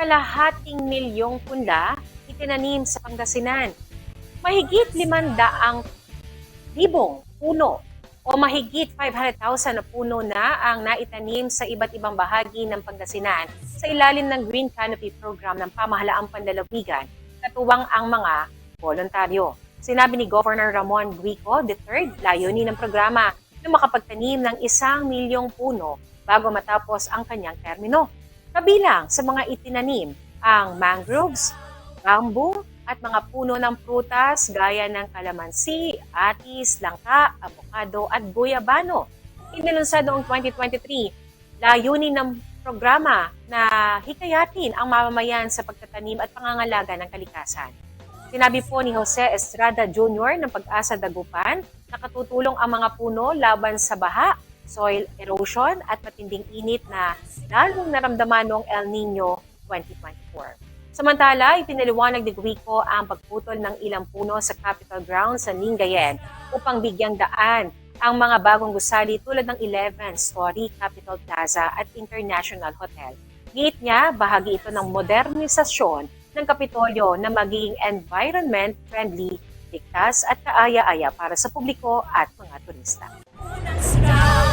kalahating milyong punla itinanim sa Pangasinan. Mahigit limandaang libong puno o mahigit 500,000 na puno na ang naitanim sa iba't ibang bahagi ng Pangasinan sa ilalim ng Green Canopy Program ng Pamahalaang Panlalawigan katuwang ang mga voluntaryo. Sinabi ni Governor Ramon Guico III, layunin ng programa na makapagtanim ng isang milyong puno bago matapos ang kanyang termino. Kabilang sa mga itinanim ang mangroves, bamboo, at mga puno ng prutas gaya ng kalamansi, atis, langka, abokado at guyabano. Inilunsad noong 2023, layunin ng programa na hikayatin ang mamamayan sa pagtatanim at pangangalaga ng kalikasan. Sinabi po ni Jose Estrada Jr. ng Pag-asa Dagupan, nakatutulong ang mga puno laban sa baha, soil erosion at matinding init na lalong naramdaman noong El Nino 2024. Samantala, ipinaliwanag ni Guico ang pagputol ng ilang puno sa Capitol Grounds sa Lingayen upang bigyang daan ang mga bagong gusali tulad ng 11-story Capitol Plaza at International Hotel. Giit niya, bahagi ito ng modernisasyon ng Kapitolyo na magiging environment-friendly, ligtas at kaaya-aya para sa publiko at mga turista.